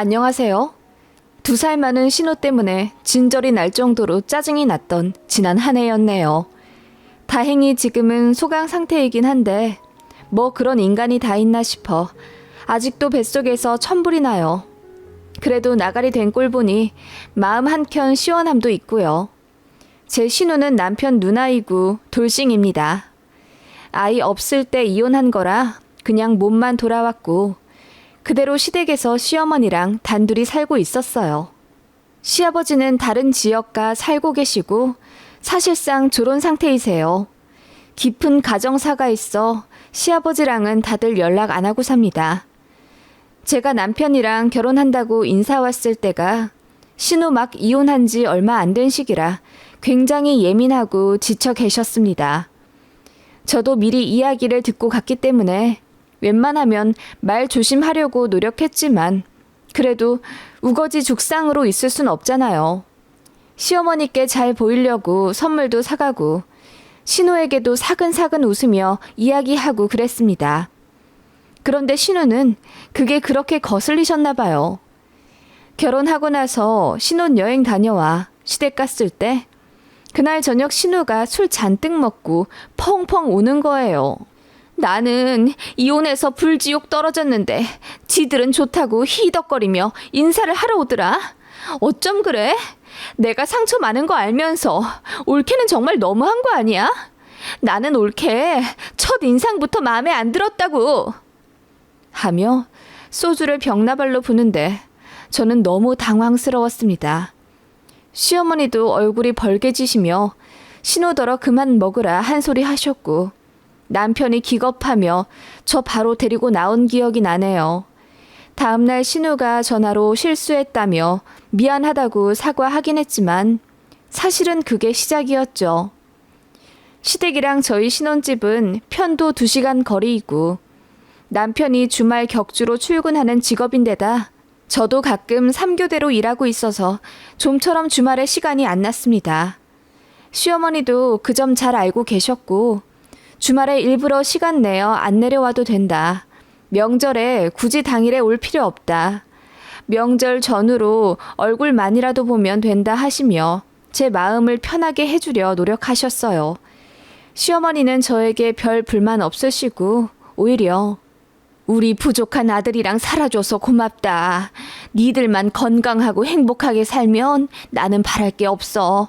안녕하세요. 두 살 많은 신호 때문에 진절이 날 정도로 짜증이 났던 지난 한 해였네요. 다행히 지금은 소강 상태이긴 한데 뭐 그런 인간이 다 있나 싶어 아직도 뱃속에서 천불이 나요. 그래도 나가리 된 꼴 보니 마음 한켠 시원함도 있고요. 제 신우는 남편 누나이고 돌싱입니다. 아이 없을 때 이혼한 거라 그냥 몸만 돌아왔고 그대로 시댁에서 시어머니랑 단둘이 살고 있었어요. 시아버지는 다른 지역가 살고 계시고 사실상 졸혼 상태이세요. 깊은 가정사가 있어 시아버지랑은 다들 연락 안 하고 삽니다. 제가 남편이랑 결혼한다고 인사 왔을 때가 신우 막 이혼한 지 얼마 안 된 시기라 굉장히 예민하고 지쳐 계셨습니다. 저도 미리 이야기를 듣고 갔기 때문에 웬만하면 말 조심하려고 노력했지만 그래도 우거지 죽상으로 있을 순 없잖아요. 시어머니께 잘 보이려고 선물도 사가고 신우에게도 사근사근 웃으며 이야기하고 그랬습니다. 그런데 신우는 그게 그렇게 거슬리셨나 봐요. 결혼하고 나서 신혼여행 다녀와 시댁 갔을 때 그날 저녁 신우가 술 잔뜩 먹고 펑펑 우는 거예요. 나는 이혼해서 불지옥 떨어졌는데 지들은 좋다고 히덕거리며 인사를 하러 오더라. 어쩜 그래? 내가 상처 많은 거 알면서 올케는 정말 너무한 거 아니야? 나는 올케 첫 인상부터 마음에 안 들었다고. 하며 소주를 벽나발로 부는데 저는 너무 당황스러웠습니다. 시어머니도 얼굴이 벌개지시며 신호더러 그만 먹으라 한 소리 하셨고 남편이 기겁하며 저 바로 데리고 나온 기억이 나네요. 다음날 신우가 전화로 실수했다며 미안하다고 사과하긴 했지만 사실은 그게 시작이었죠. 시댁이랑 저희 신혼집은 편도 2시간 거리이고 남편이 주말 격주로 출근하는 직업인데다 저도 가끔 3교대로 일하고 있어서 좀처럼 주말에 시간이 안 났습니다. 시어머니도 그 점 잘 알고 계셨고 주말에 일부러 시간 내어 안 내려와도 된다. 명절에 굳이 당일에 올 필요 없다. 명절 전후로 얼굴만이라도 보면 된다 하시며 제 마음을 편하게 해주려 노력하셨어요. 시어머니는 저에게 별 불만 없으시고 오히려 우리 부족한 아들이랑 살아줘서 고맙다. 니들만 건강하고 행복하게 살면 나는 바랄 게 없어.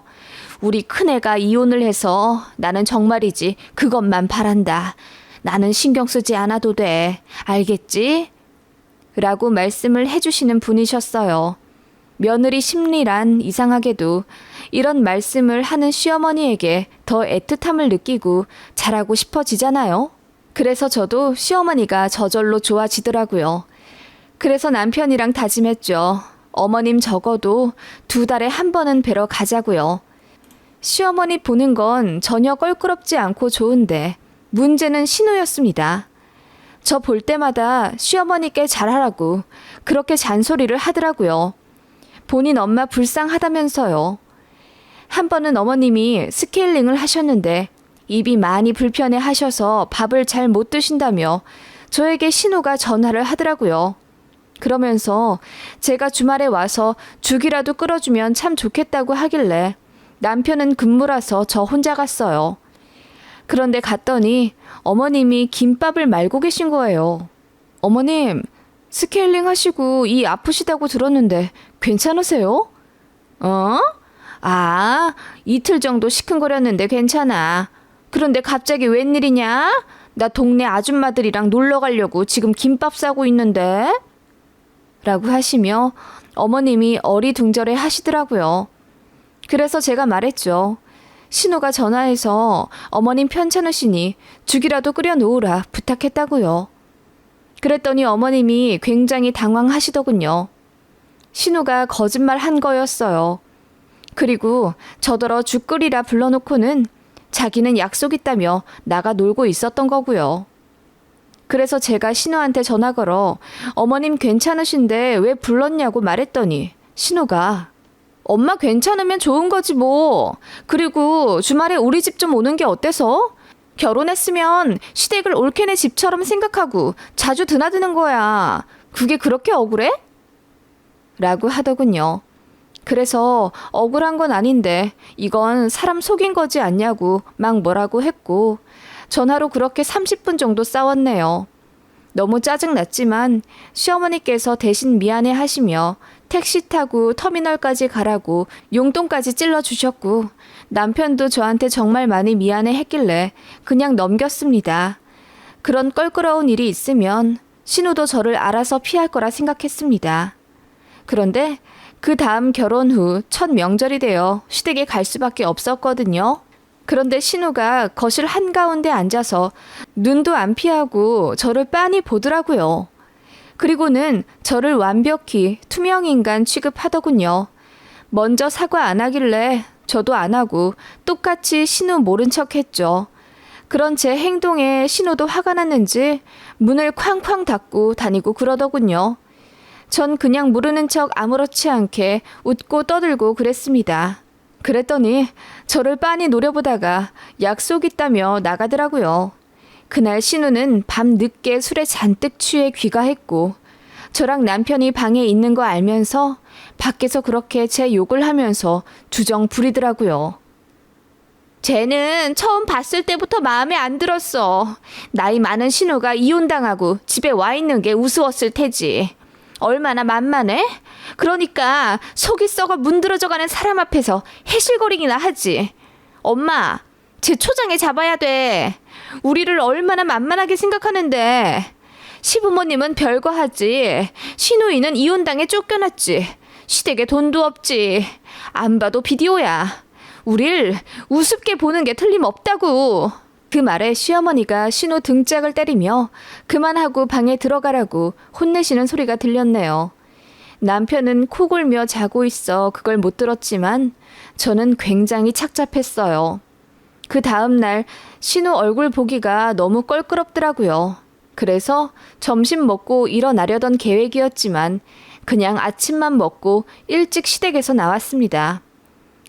우리 큰애가 이혼을 해서 나는 정말이지 그것만 바란다. 나는 신경 쓰지 않아도 돼. 알겠지? 라고 말씀을 해주시는 분이셨어요. 며느리 심리란 이상하게도 이런 말씀을 하는 시어머니에게 더 애틋함을 느끼고 잘하고 싶어지잖아요. 그래서 저도 시어머니가 저절로 좋아지더라고요. 그래서 남편이랑 다짐했죠. 어머님 적어도 두 달에 한 번은 뵈러 가자고요. 시어머니 보는 건 전혀 껄끄럽지 않고 좋은데 문제는 신우였습니다. 저 볼 때마다 시어머니께 잘하라고 그렇게 잔소리를 하더라고요. 본인 엄마 불쌍하다면서요. 한 번은 어머님이 스케일링을 하셨는데 입이 많이 불편해 하셔서 밥을 잘 못 드신다며 저에게 신우가 전화를 하더라고요. 그러면서 제가 주말에 와서 죽이라도 끓여주면 참 좋겠다고 하길래 남편은 근무라서 저 혼자 갔어요. 그런데 갔더니 어머님이 김밥을 말고 계신 거예요. 어머님, 스케일링 하시고 이 아프시다고 들었는데 괜찮으세요? 어? 아, 이틀 정도 시큰거렸는데 괜찮아. 그런데 갑자기 웬일이냐? 나 동네 아줌마들이랑 놀러 가려고 지금 김밥 싸고 있는데? 라고 하시며 어머님이 어리둥절해 하시더라고요. 그래서 제가 말했죠. 신우가 전화해서 어머님 편찮으시니 죽이라도 끓여 놓으라 부탁했다고요. 그랬더니 어머님이 굉장히 당황하시더군요. 신우가 거짓말 한 거였어요. 그리고 저더러 죽 끓이라 불러놓고는 자기는 약속 있다며 나가 놀고 있었던 거고요. 그래서 제가 신우한테 전화 걸어 어머님 괜찮으신데 왜 불렀냐고 말했더니 신우가 엄마 괜찮으면 좋은 거지 뭐. 그리고 주말에 우리 집 좀 오는 게 어때서? 결혼했으면 시댁을 올케네 집처럼 생각하고 자주 드나드는 거야. 그게 그렇게 억울해? 라고 하더군요. 그래서 억울한 건 아닌데 이건 사람 속인 거지 않냐고 막 뭐라고 했고 전화로 그렇게 30분 정도 싸웠네요. 너무 짜증났지만 시어머니께서 대신 미안해 하시며 택시 타고 터미널까지 가라고 용돈까지 찔러 주셨고 남편도 저한테 정말 많이 미안해 했길래 그냥 넘겼습니다. 그런 껄끄러운 일이 있으면 신우도 저를 알아서 피할 거라 생각했습니다. 그런데 그 다음 결혼 후 첫 명절이 되어 시댁에 갈 수밖에 없었거든요. 그런데 신우가 거실 한가운데 앉아서 눈도 안 피하고 저를 빤히 보더라고요. 그리고는 저를 완벽히 투명 인간 취급하더군요. 먼저 사과 안 하길래 저도 안 하고 똑같이 신우 모른 척 했죠. 그런 제 행동에 신우도 화가 났는지 문을 쾅쾅 닫고 다니고 그러더군요. 전 그냥 모르는 척 아무렇지 않게 웃고 떠들고 그랬습니다. 그랬더니 저를 빤히 노려보다가 약속 있다며 나가더라고요. 그날 신우는 밤 늦게 술에 잔뜩 취해 귀가했고 저랑 남편이 방에 있는 거 알면서 밖에서 그렇게 제 욕을 하면서 주정 부리더라고요. 쟤는 처음 봤을 때부터 마음에 안 들었어. 나이 많은 신우가 이혼당하고 집에 와 있는 게 우스웠을 테지. 얼마나 만만해? 그러니까 속이 썩어 문드러져 가는 사람 앞에서 해실거리기나 하지. 엄마, 제 초장에 잡아야 돼. 우리를 얼마나 만만하게 생각하는데. 시부모님은 별거 하지. 신우이는 이혼당해 쫓겨났지. 시댁에 돈도 없지. 안 봐도 비디오야. 우릴 우습게 보는 게 틀림없다고. 그 말에 시어머니가 신우 등짝을 때리며 그만하고 방에 들어가라고 혼내시는 소리가 들렸네요. 남편은 코 골며 자고 있어 그걸 못 들었지만 저는 굉장히 착잡했어요. 그 다음날 신우 얼굴 보기가 너무 껄끄럽더라고요. 그래서 점심 먹고 일어나려던 계획이었지만 그냥 아침만 먹고 일찍 시댁에서 나왔습니다.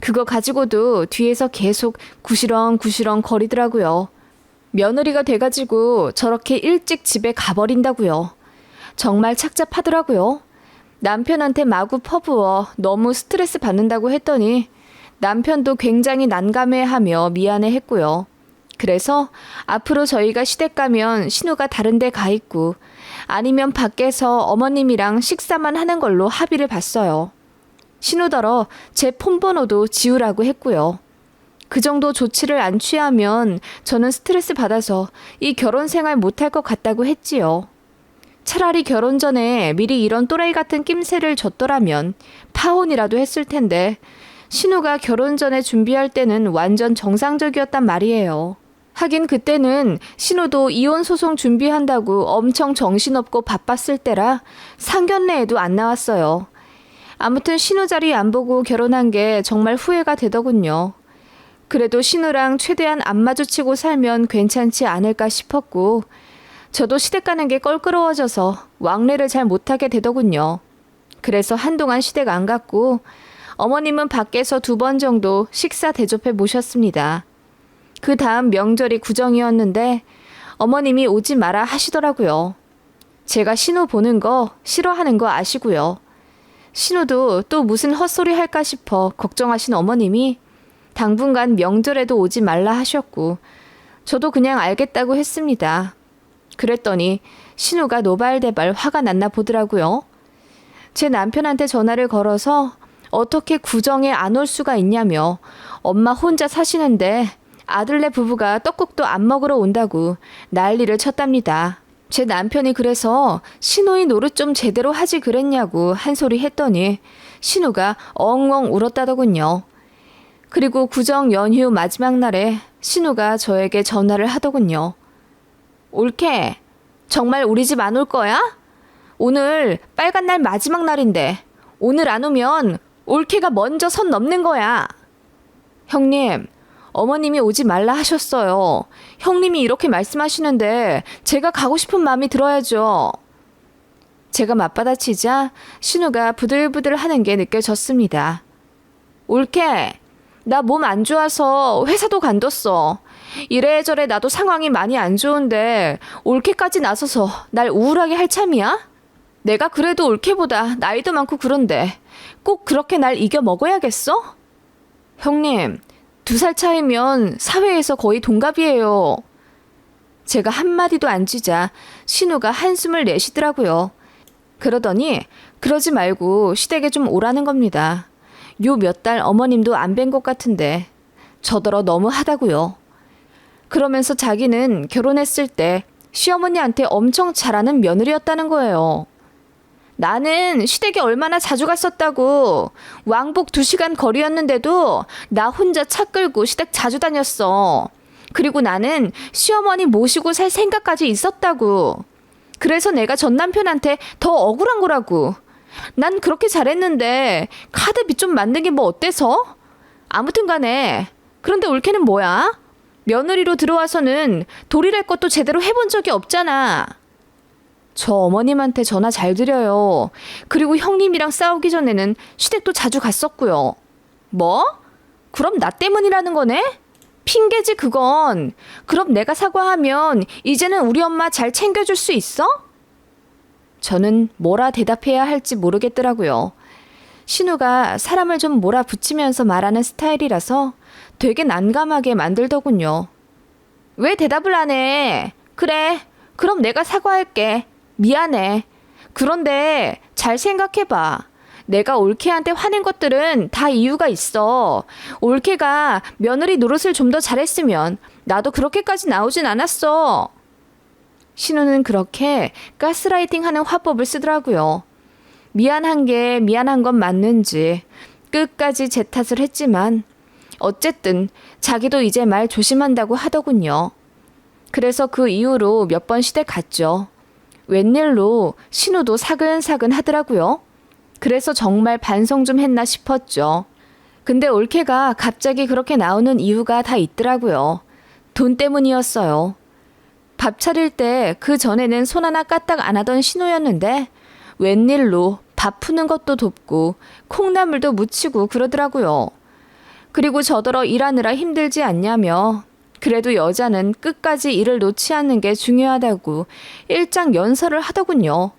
그거 가지고도 뒤에서 계속 구시렁 구시렁 거리더라고요. 며느리가 돼가지고 저렇게 일찍 집에 가버린다고요. 정말 착잡하더라고요. 남편한테 마구 퍼부어 너무 스트레스 받는다고 했더니 남편도 굉장히 난감해하며 미안해 했고요. 그래서 앞으로 저희가 시댁 가면 신우가 다른 데 가 있고 아니면 밖에서 어머님이랑 식사만 하는 걸로 합의를 봤어요. 신우더러 제 폰번호도 지우라고 했고요. 그 정도 조치를 안 취하면 저는 스트레스 받아서 이 결혼 생활 못할 것 같다고 했지요. 차라리 결혼 전에 미리 이런 또라이 같은 낌새를 줬더라면 파혼이라도 했을 텐데 신우가 결혼 전에 준비할 때는 완전 정상적이었단 말이에요. 하긴 그때는 신우도 이혼 소송 준비한다고 엄청 정신없고 바빴을 때라 상견례에도 안 나왔어요. 아무튼 신우 자리 안 보고 결혼한 게 정말 후회가 되더군요. 그래도 신우랑 최대한 안 마주치고 살면 괜찮지 않을까 싶었고, 저도 시댁 가는 게 껄끄러워져서 왕래를 잘 못하게 되더군요. 그래서 한동안 시댁 안 갔고, 어머님은 밖에서 두 번 정도 식사 대접해 모셨습니다. 그 다음 명절이 구정이었는데, 어머님이 오지 마라 하시더라고요. 제가 신우 보는 거 싫어하는 거 아시고요. 신우도 또 무슨 헛소리 할까 싶어 걱정하신 어머님이 당분간 명절에도 오지 말라 하셨고, 저도 그냥 알겠다고 했습니다. 그랬더니 신우가 노발대발 화가 났나 보더라고요. 제 남편한테 전화를 걸어서 어떻게 구정에 안 올 수가 있냐며 엄마 혼자 사시는데 아들네 부부가 떡국도 안 먹으러 온다고 난리를 쳤답니다. 제 남편이 그래서 신우이 노릇 좀 제대로 하지 그랬냐고 한 소리 했더니 신우가 엉엉 울었다더군요. 그리고 구정 연휴 마지막 날에 신우가 저에게 전화를 하더군요. 올케, 정말 우리 집 안 올 거야? 오늘 빨간 날 마지막 날인데 오늘 안 오면 올케가 먼저 선 넘는 거야. 형님, 어머님이 오지 말라 하셨어요. 형님이 이렇게 말씀하시는데 제가 가고 싶은 마음이 들어야죠. 제가 맞받아치자 신우가 부들부들 하는 게 느껴졌습니다. 올케, 나 몸 안 좋아서 회사도 간뒀어. 이래저래 나도 상황이 많이 안 좋은데 올케까지 나서서 날 우울하게 할 참이야? 내가 그래도 올케보다 나이도 많고 그런데 꼭 그렇게 날 이겨 먹어야겠어? 형님, 두 살 차이면 사회에서 거의 동갑이에요. 제가 한마디도 안 쥐자 신우가 한숨을 내쉬더라고요. 그러더니 그러지 말고 시댁에 좀 오라는 겁니다. 요 몇 달 어머님도 안 뵌 것 같은데 저더러 너무 하다고요. 그러면서 자기는 결혼했을 때 시어머니한테 엄청 잘하는 며느리였다는 거예요. 나는 시댁에 얼마나 자주 갔었다고. 왕복 두시간 거리였는데도 나 혼자 차 끌고 시댁 자주 다녔어. 그리고 나는 시어머니 모시고 살 생각까지 있었다고. 그래서 내가 전 남편한테 더 억울한 거라고. 난 그렇게 잘했는데 카드비 좀 만든 게 뭐 어때서? 아무튼 간에 그런데 올케는 뭐야? 며느리로 들어와서는 도리랄 것도 제대로 해본 적이 없잖아. 저 어머님한테 전화 잘 드려요. 그리고 형님이랑 싸우기 전에는 시댁도 자주 갔었고요. 뭐? 그럼 나 때문이라는 거네? 핑계지 그건. 그럼 내가 사과하면 이제는 우리 엄마 잘 챙겨줄 수 있어? 저는 뭐라 대답해야 할지 모르겠더라고요. 신우가 사람을 좀 몰아붙이면서 말하는 스타일이라서 되게 난감하게 만들더군요. 왜 대답을 안 해? 그래. 그럼 내가 사과할게. 미안해. 그런데 잘 생각해봐. 내가 올케한테 화낸 것들은 다 이유가 있어. 올케가 며느리 노릇을 좀 더 잘했으면 나도 그렇게까지 나오진 않았어. 신우는 그렇게 가스라이팅 하는 화법을 쓰더라고요. 미안한 게 미안한 건 맞는지 끝까지 제 탓을 했지만 어쨌든 자기도 이제 말 조심한다고 하더군요. 그래서 그 이후로 몇 번 시댁 갔죠. 웬일로 신우도 사근사근 하더라고요. 그래서 정말 반성 좀 했나 싶었죠. 근데 올케가 갑자기 그렇게 나오는 이유가 다 있더라고요. 돈 때문이었어요. 밥 차릴 때 그 전에는 손 하나 까딱 안 하던 신우였는데 웬일로 밥 푸는 것도 돕고 콩나물도 무치고 그러더라고요. 그리고 저더러 일하느라 힘들지 않냐며 그래도 여자는 끝까지 일을 놓지 않는 게 중요하다고 일장 연설을 하더군요.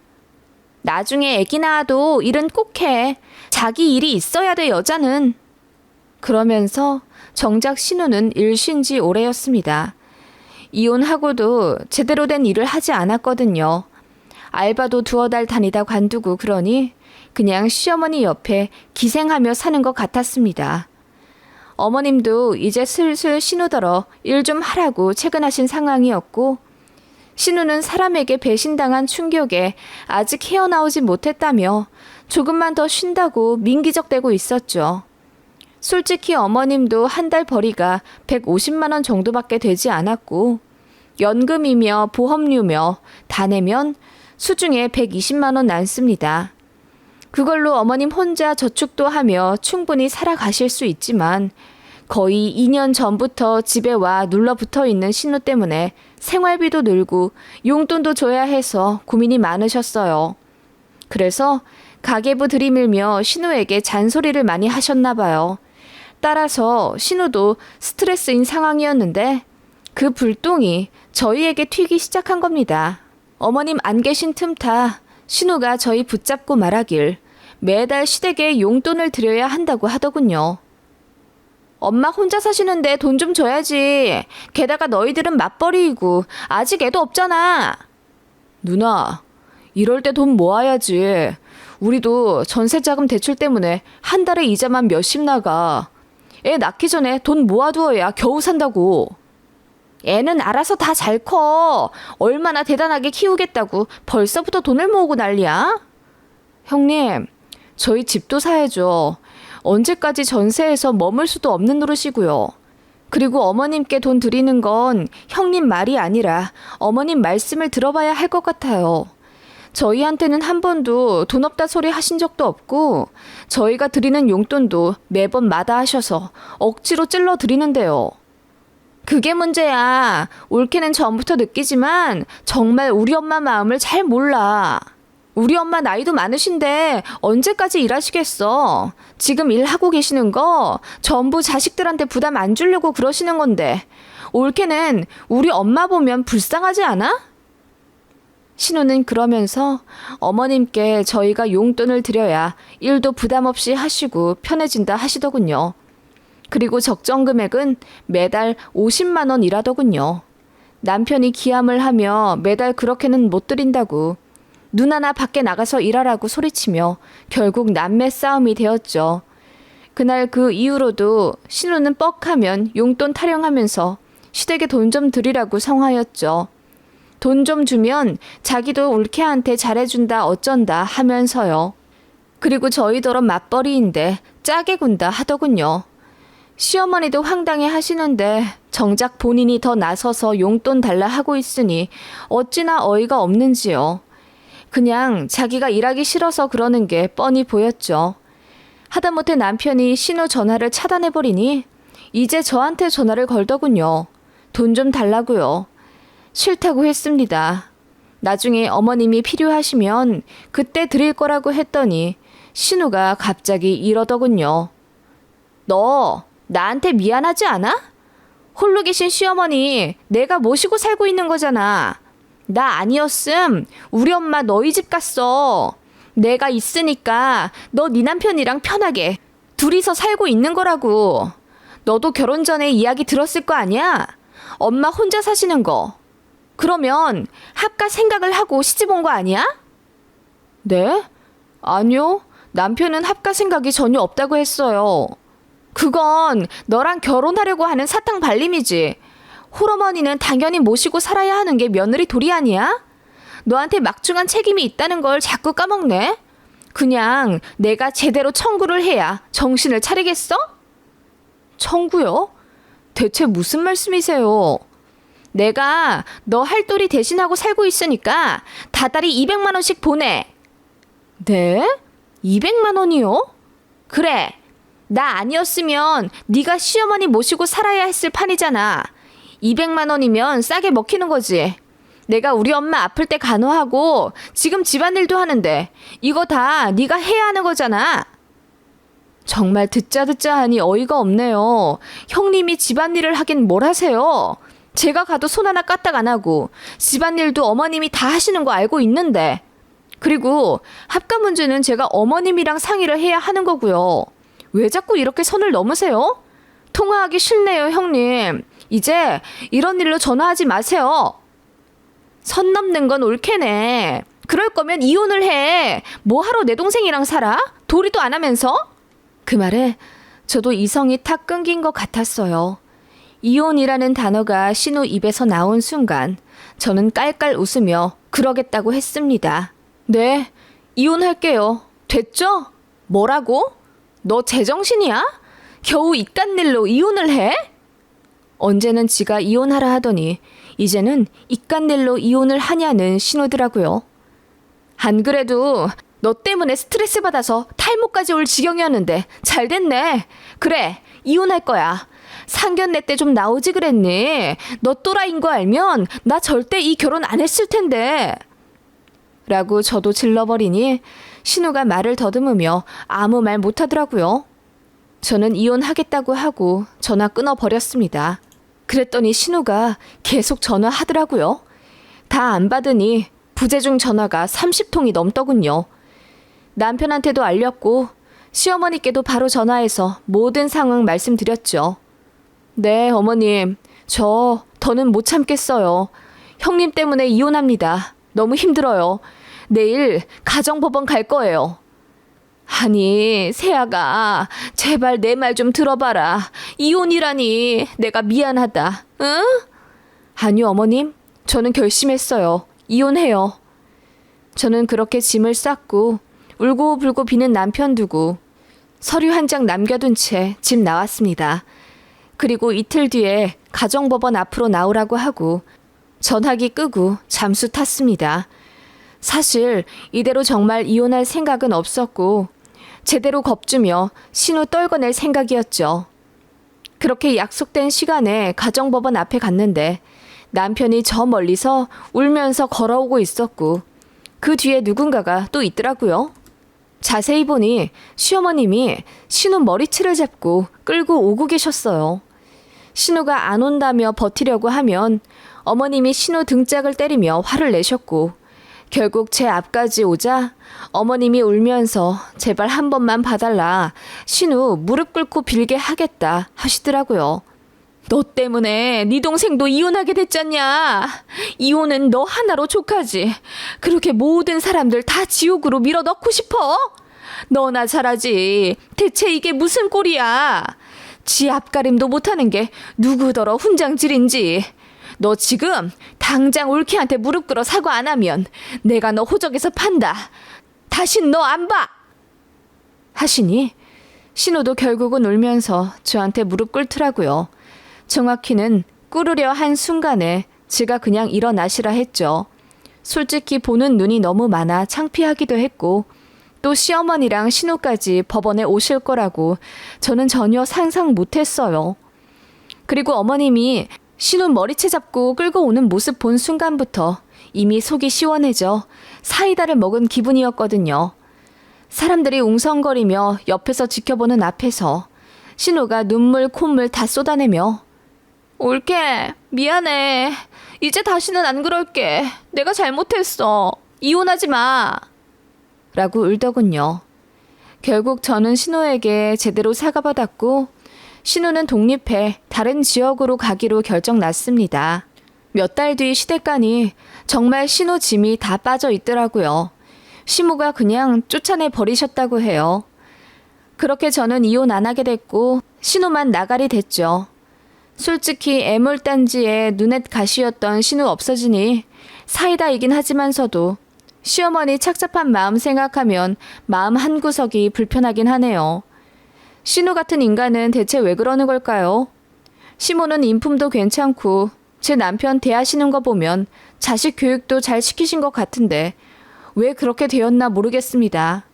나중에 애기 낳아도 일은 꼭 해. 자기 일이 있어야 돼, 여자는. 그러면서 정작 신우는 일쉰 지 오래였습니다. 이혼하고도 제대로 된 일을 하지 않았거든요. 알바도 두어 달 다니다 관두고 그러니 그냥 시어머니 옆에 기생하며 사는 것 같았습니다. 어머님도 이제 슬슬 신우더러 일 좀 하라고 퇴근하신 상황이었고, 신우는 사람에게 배신당한 충격에 아직 헤어나오지 못했다며 조금만 더 쉰다고 민기적대고 있었죠. 솔직히 어머님도 한 달 벌이가 150만 원 정도밖에 되지 않았고, 연금이며 보험료며 다 내면 수중에 120만 원 남습니다. 그걸로 어머님 혼자 저축도 하며 충분히 살아가실 수 있지만 거의 2년 전부터 집에 와 눌러 붙어 있는 신우 때문에 생활비도 늘고 용돈도 줘야 해서 고민이 많으셨어요. 그래서 가계부 들이밀며 신우에게 잔소리를 많이 하셨나 봐요. 따라서 신우도 스트레스인 상황이었는데 그 불똥이 저희에게 튀기 시작한 겁니다. 어머님 안 계신 틈 타 신우가 저희 붙잡고 말하길 매달 시댁에 용돈을 드려야 한다고 하더군요. 엄마 혼자 사시는데 돈 좀 줘야지. 게다가 너희들은 맞벌이이고 아직 애도 없잖아. 누나, 이럴 때 돈 모아야지. 우리도 전세자금 대출 때문에 한 달에 이자만 몇십 나가. 애 낳기 전에 돈 모아두어야 겨우 산다고. 애는 알아서 다 잘 커. 얼마나 대단하게 키우겠다고 벌써부터 돈을 모으고 난리야? 형님, 저희 집도 사야죠. 언제까지 전세에서 머물 수도 없는 노릇이고요. 그리고 어머님께 돈 드리는 건 형님 말이 아니라 어머님 말씀을 들어봐야 할 것 같아요. 저희한테는 한 번도 돈 없다 소리 하신 적도 없고 저희가 드리는 용돈도 매번 마다하셔서 억지로 찔러 드리는데요. 그게 문제야. 올케는 전부터 느끼지만 정말 우리 엄마 마음을 잘 몰라. 우리 엄마 나이도 많으신데 언제까지 일하시겠어? 지금 일하고 계시는 거 전부 자식들한테 부담 안 주려고 그러시는 건데 올케는 우리 엄마 보면 불쌍하지 않아? 신우는 그러면서 어머님께 저희가 용돈을 드려야 일도 부담 없이 하시고 편해진다 하시더군요. 그리고 적정 금액은 매달 50만 원이라더군요. 남편이 기함을 하며 매달 그렇게는 못 드린다고 눈 하나 밖에 나가서 일하라고 소리치며 결국 남매 싸움이 되었죠. 그날 그 이후로도 신우는 뻑하면 용돈 타령하면서 시댁에 돈 좀 드리라고 성하였죠. 돈 좀 주면 자기도 울케한테 잘해준다 어쩐다 하면서요. 그리고 저희더러 맞벌이인데 짜게 군다 하더군요. 시어머니도 황당해 하시는데 정작 본인이 더 나서서 용돈 달라 하고 있으니 어찌나 어이가 없는지요. 그냥 자기가 일하기 싫어서 그러는 게 뻔히 보였죠. 하다못해 남편이 신호 전화를 차단해버리니 이제 저한테 전화를 걸더군요. 돈 좀 달라고요. 싫다고 했습니다. 나중에 어머님이 필요하시면 그때 드릴 거라고 했더니 신우가 갑자기 이러더군요. 너 나한테 미안하지 않아? 홀로 계신 시어머니 내가 모시고 살고 있는 거잖아. 나 아니었음 우리 엄마 너희 집 갔어. 내가 있으니까 너 네 남편이랑 편하게 둘이서 살고 있는 거라고. 너도 결혼 전에 이야기 들었을 거 아니야? 엄마 혼자 사시는 거. 그러면 합가 생각을 하고 시집 온 거 아니야? 네? 아니요. 남편은 합가 생각이 전혀 없다고 했어요. 그건 너랑 결혼하려고 하는 사탕 발림이지. 홀어머니는 당연히 모시고 살아야 하는 게 며느리 도리 아니야? 너한테 막중한 책임이 있다는 걸 자꾸 까먹네. 그냥 내가 제대로 청구를 해야 정신을 차리겠어? 청구요? 대체 무슨 말씀이세요? 내가 너 할돌이 대신하고 살고 있으니까 다달이 200만 원씩 보내. 네? 200만 원이요? 그래. 나 아니었으면 네가 시어머니 모시고 살아야 했을 판이잖아. 200만 원이면 싸게 먹히는 거지. 내가 우리 엄마 아플 때 간호하고 지금 집안일도 하는데 이거 다 네가 해야 하는 거잖아. 정말 듣자 듣자 하니 어이가 없네요. 형님이 집안일을 하긴 뭘 하세요? 제가 가도 손 하나 까딱 안 하고 집안일도 어머님이 다 하시는 거 알고 있는데. 그리고 합가 문제는 제가 어머님이랑 상의를 해야 하는 거고요. 왜 자꾸 이렇게 선을 넘으세요? 통화하기 싫네요, 형님. 이제 이런 일로 전화하지 마세요. 선 넘는 건 옳게네. 그럴 거면 이혼을 해. 뭐 하러 내 동생이랑 살아? 도리도 안 하면서? 그 말에 저도 이성이 탁 끊긴 것 같았어요. 이혼이라는 단어가 신우 입에서 나온 순간 저는 깔깔 웃으며 그러겠다고 했습니다. 네, 이혼할게요. 됐죠? 뭐라고? 너 제정신이야? 겨우 이깟 일로 이혼을 해? 언제는 지가 이혼하라 하더니 이제는 이깟 일로 이혼을 하냐는 신호더라고요. 안 그래도 너 때문에 스트레스 받아서 탈모까지 올 지경이었는데 잘 됐네. 그래, 이혼할 거야. 상견례 때 좀 나오지 그랬니? 너 또라이인 거 알면 나 절대 이 결혼 안 했을 텐데. 라고 저도 질러버리니 신우가 말을 더듬으며 아무 말 못하더라고요. 저는 이혼하겠다고 하고 전화 끊어버렸습니다. 그랬더니 신우가 계속 전화하더라고요. 다 안 받으니 부재중 전화가 30통이 넘더군요. 남편한테도 알렸고 시어머니께도 바로 전화해서 모든 상황 말씀드렸죠. 네, 어머님. 저 더는 못 참겠어요. 형님 때문에 이혼합니다. 너무 힘들어요. 내일 가정법원 갈 거예요. 아니, 세아가, 제발 내 말 좀 들어봐라. 이혼이라니, 내가 미안하다. 응? 아니요, 어머님. 저는 결심했어요. 이혼해요. 저는 그렇게 짐을 쌌고, 울고 불고 비는 남편 두고, 서류 한 장 남겨둔 채 집 나왔습니다. 그리고 이틀 뒤에 가정법원 앞으로 나오라고 하고, 전화기 끄고 잠수 탔습니다. 사실 이대로 정말 이혼할 생각은 없었고 제대로 겁주며 신우 떨궈낼 생각이었죠. 그렇게 약속된 시간에 가정법원 앞에 갔는데 남편이 저 멀리서 울면서 걸어오고 있었고 그 뒤에 누군가가 또 있더라고요. 자세히 보니 시어머님이 신우 머리채를 잡고 끌고 오고 계셨어요. 신우가 안 온다며 버티려고 하면 어머님이 신우 등짝을 때리며 화를 내셨고 결국 제 앞까지 오자 어머님이 울면서 제발 한 번만 봐달라. 신우 무릎 꿇고 빌게 하겠다 하시더라고요. 너 때문에 네 동생도 이혼하게 됐잖냐. 이혼은 너 하나로 족하지. 그렇게 모든 사람들 다 지옥으로 밀어 넣고 싶어? 너나 잘하지. 대체 이게 무슨 꼴이야? 지 앞가림도 못하는 게 누구더러 훈장질인지. 너 지금 당장 올케한테 무릎 꿇어 사과 안 하면 내가 너 호적에서 판다. 다신 너 안 봐. 하시니 신호도 결국은 울면서 저한테 무릎 꿇더라고요. 정확히는 꿇으려 한 순간에 제가 그냥 일어나시라 했죠. 솔직히 보는 눈이 너무 많아 창피하기도 했고 또 시어머니랑 신우까지 법원에 오실 거라고 저는 전혀 상상 못했어요. 그리고 어머님이 신우 머리채 잡고 끌고 오는 모습 본 순간부터 이미 속이 시원해져 사이다를 먹은 기분이었거든요. 사람들이 웅성거리며 옆에서 지켜보는 앞에서 신우가 눈물 콧물 다 쏟아내며 올게 미안해 이제 다시는 안 그럴게 내가 잘못했어 이혼하지 마 라고 울더군요. 결국 저는 신우에게 제대로 사과받았고 신우는 독립해 다른 지역으로 가기로 결정 났습니다. 몇 달 뒤 시댁간이 정말 신우 짐이 다 빠져 있더라고요. 시무가 그냥 쫓아내 버리셨다고 해요. 그렇게 저는 이혼 안 하게 됐고 신우만 나가리 됐죠. 솔직히 애물단지에 눈엣 가시였던 신우 없어지니 사이다이긴 하지만서도 시어머니 착잡한 마음 생각하면 마음 한구석이 불편하긴 하네요. 신우 같은 인간은 대체 왜 그러는 걸까요? 시모는 인품도 괜찮고 제 남편 대하시는 거 보면 자식 교육도 잘 시키신 것 같은데 왜 그렇게 되었나 모르겠습니다.